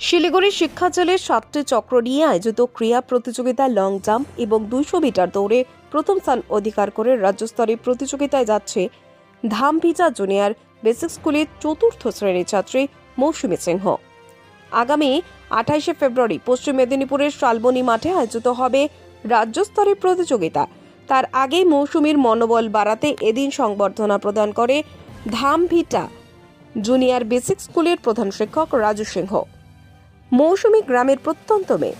শিলিগুড়ি শিক্ষাচলের সাতটি চক্র নিয়ে আয়োজিত ক্রীড়া প্রতিযোগিতা লং জাম্প এবং দুইশো মিটার দৌড়ে প্রথম স্থান অধিকার করে রাজ্যস্তরে প্রতিযোগিতায় যাচ্ছে ধামভিজা জুনিয়র বেসিক স্কুলের চতুর্থ শ্রেণির ছাত্রী মৌসুমী সিংহ। আগামী আঠাইশে ফেব্রুয়ারি পশ্চিম মেদিনীপুরের শালবনী মাঠে আয়োজিত হবে রাজ্যস্তরের প্রতিযোগিতা। তার আগেই মৌসুমীর মনোবল বাড়াতে এদিন সংবর্ধনা প্রদান করে ধামভিটা জুনিয়র বেসিক স্কুলের প্রধান শিক্ষক রাজু সিংহ। মৌসুমী গ্রামের প্রত্যন্ত মেয়ে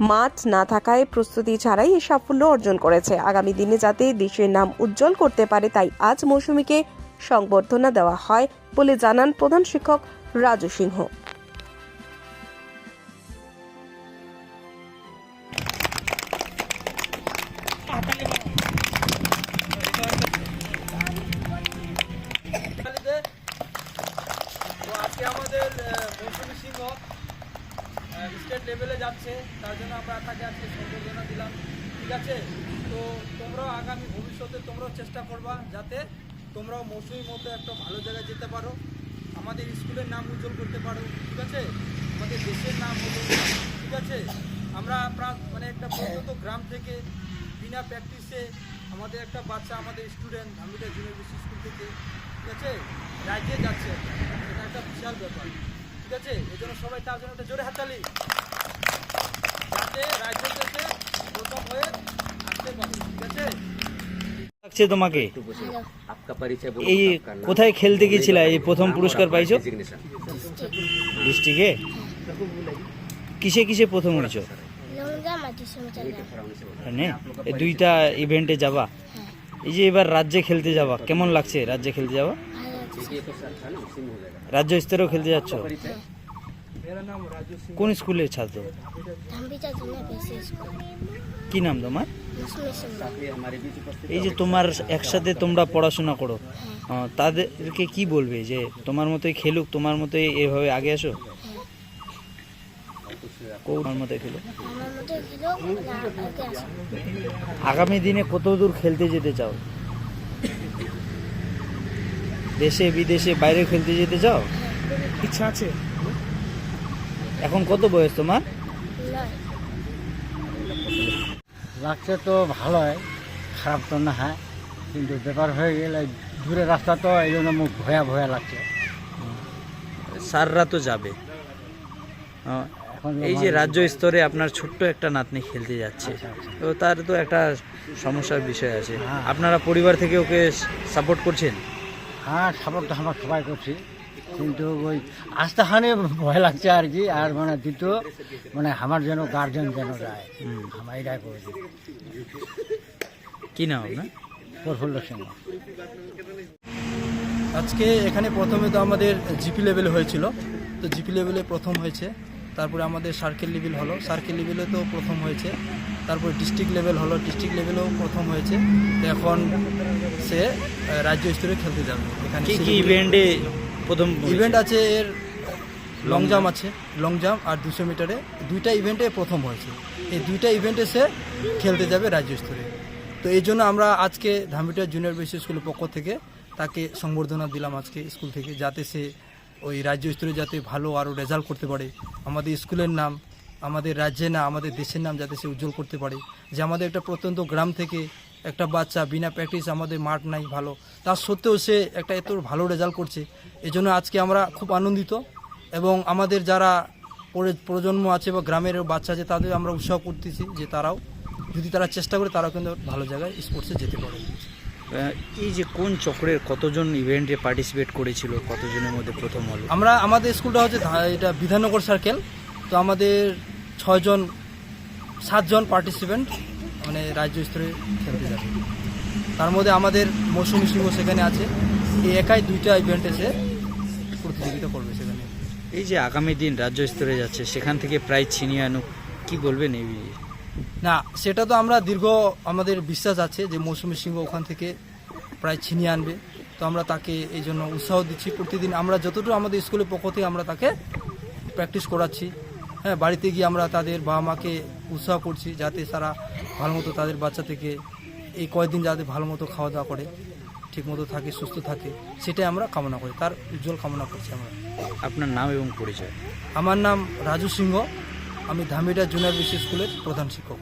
মাঠ না থাকায় প্রস্তুতি ছাড়াই এই সাফল্য অর্জন করেছে। আগামী দিনে যাতে দেশের নাম উজ্জ্বল করতে পারে, তাই আজ মৌসুমীকে সংবর্ধনা দেওয়া হয় বলে জানান প্রধান শিক্ষক রাজু সিংহ। আমাদের মৌসুমী সিংহ স্টেট লেভেলে যাচ্ছে, তার জন্য আমরা তাকে আজকে সংবর্ধনা দিলাম। ঠিক আছে? তো তোমরাও আগামী ভবিষ্যতে তোমরাও চেষ্টা করবা যাতে তোমরাও মৌসুমীর মতো একটা ভালো জায়গায় যেতে পারো। আমাদের স্কুলের নাম উজ্জ্বল করতে পারো, ঠিক আছে? আমাদের দেশের নাম হলো ঠিক আছে? আমরা মানে একটা প্রত্যন্ত গ্রাম থেকে বিনা প্র্যাকটিসে আমাদের একটা বাচ্চা, আমাদের স্টুডেন্ট আমিটা জুনিয়র বেসিক স্কুল থেকে, ঠিক আছে? রাজ্যে যাচ্ছে। এটা একটা বিশাল ব্যাপার। তোমাকে? এই কোথায় খেলতে গিয়েছিলা? এই প্রথম পুরস্কার পাইছো? ডিস্ট্রিক্টে? কিসে কিসে প্রথম হয়েছো? হ্যাঁ, দুইটা ইভেন্টে যাবা? এই যে এবার রাজ্যে খেলতে যাবা কেমন লাগছে রাজ্যে খেলতে যাবা রাজ্য স্তরেও খেলতে যাচ্ছ? কোন স্কুলের ছাত্র? কি নাম তোমার? এই যে তোমার একসাথে তোমরা পড়াশোনা করো তাদেরকে কি বলবে যে তোমার মতোই খেলুক তোমার মতোই এভাবে আগে আসো? খেলুক। আগামী দিনে কত দূর খেলতে যেতে চাও? দেশে বিদেশে বাইরে খেলতে যেতে চাও? ইচ্ছা আছে। এখন কত বয়স তোমার? নয়। লাগছে তো ভালোই খারাপ তো না হয় কিন্তু ব্যাপার হয়ে গেলে দূরের রাস্তা তো এই জন্য মুখ ভয়া ভয়া লাগছে। স্যাররা তো যাবে। এই যে রাজ্য স্তরে আপনার ছোট্ট একটা নাতনি খেলতে যাচ্ছে আচ্ছা, আচ্ছা। তো তার তো একটা সমস্যার বিষয় আছে। হ্যাঁ। আপনারা পরিবার থেকে ওকে সাপোর্ট করছেন? হ্যাঁ সাপোর্ট তো আমরা সবাই করছি। কিন্তু ওই আস্তে হানে ভয় লাগছে আর কি আর মানে দ্বিতীয় মানে আমার যেন গার্জেন যেন যায়। আমার এটাই করেছি কি নাম আপনার? প্রফুল্ল সিংহ। আজকে এখানে প্রথমে তো আমাদের জিপি লেভেল হয়েছিল। তো জিপি লেভেলে প্রথম হয়েছে। তারপরে আমাদের সার্কেল লেভেল হলো। সার্কেল লেভেলে তো প্রথম হয়েছে। তারপরে ডিস্ট্রিক্ট লেভেল হলো। ডিস্ট্রিক্ট লেভেলেও প্রথম হয়েছে। এখন সে রাজ্য স্তরে খেলতে যাবে। এখানে কি কি ইভেন্টে প্রথম ইভেন্ট আছে এর লং জাম্প আছে। লং জাম্প আর দুশো মিটারে দুইটা ইভেন্টে প্রথম হয়েছে। এই দুইটা ইভেন্টে সে খেলতে যাবে রাজ্য স্তরে। তো এই জন্য আমরা আজকে ধামিটা জুনিয়র বেসিক স্কুলের পক্ষ থেকে তাকে সংবর্ধনা দিলাম আজকে স্কুল থেকে যাতে সে ওই রাজ্য স্তরে যাতে ভালো আরও রেজাল্ট করতে পারে। আমাদের স্কুলের নাম, আমাদের রাজ্যে না আমাদের দেশের নাম যাতে সে উজ্জ্বল করতে পারে। যে আমাদের একটা প্রত্যন্ত গ্রাম থেকে একটা বাচ্চা বিনা প্র্যাকটিস আমাদের মাঠ নাই ভালো, তার সত্ত্বেও সে একটা এত ভালো রেজাল্ট করছে। এজন্য আজকে আমরা খুব আনন্দিত এবং আমাদের যারা পরে- প্রজন্ম আছে বা গ্রামের বাচ্চা আছে, তাদের আমরা উৎসাহ করতেছি যে তারাও, যদি তারা চেষ্টা করে, তারাও কিন্তু ভালো জায়গায় স্পোর্টসে যেতে পারে। এই যে কোন চক্রের কতজন ইভেন্টে পার্টিসিপেট করেছিল? কতজনের মধ্যে প্রথম হলো? আমরা আমাদের স্কুলটা হচ্ছে এটা বিধাননগর সার্কেল তো আমাদের ছয়জন সাতজন পার্টিসিপেন্ট মানে রাজ্য স্তরে খেলতে যাবে। তার মধ্যে আমাদের মৌসুমী সিংহ সেখানে আছে। এই একাই দুইটা ইভেন্টে সে প্রতিযোগিতা করবে সেখানে। এই যে আগামী দিন রাজ্য স্তরে যাচ্ছে সেখান থেকে প্রায় ছিনিয়ে আনুক কি বলবেন এই? না সেটা তো আমরা দীর্ঘ আমাদের বিশ্বাস আছে যে মৌসুমী সিংহ ওখান থেকে প্রায় ছিনিয়ে আনবে। তো আমরা তাকে এই জন্য উৎসাহ দিচ্ছি। প্রতিদিন আমরা যতটুকু আমাদের স্কুলের পক্ষ থেকে আমরা তাকে প্র্যাকটিস করাচ্ছি। হ্যাঁ বাড়িতে গিয়ে আমরা তাদের বাবা মাকে উৎসাহ করছি যাতে তারা ভালো মতো তাদের বাচ্চা থেকে এই কয়েকদিন যাতে ভালো মতো খাওয়া দাওয়া করে ঠিক মতো থাকে সুস্থ থাকে সেটাই আমরা কামনা করি। তার উজ্জ্বল কামনা করছি আমরা। আপনার নাম এবং পরিচয়? আমার নাম রাজু সিংহ। আমি ধামিটা জুনিয়র বিসি স্কুলের প্রধান শিক্ষক।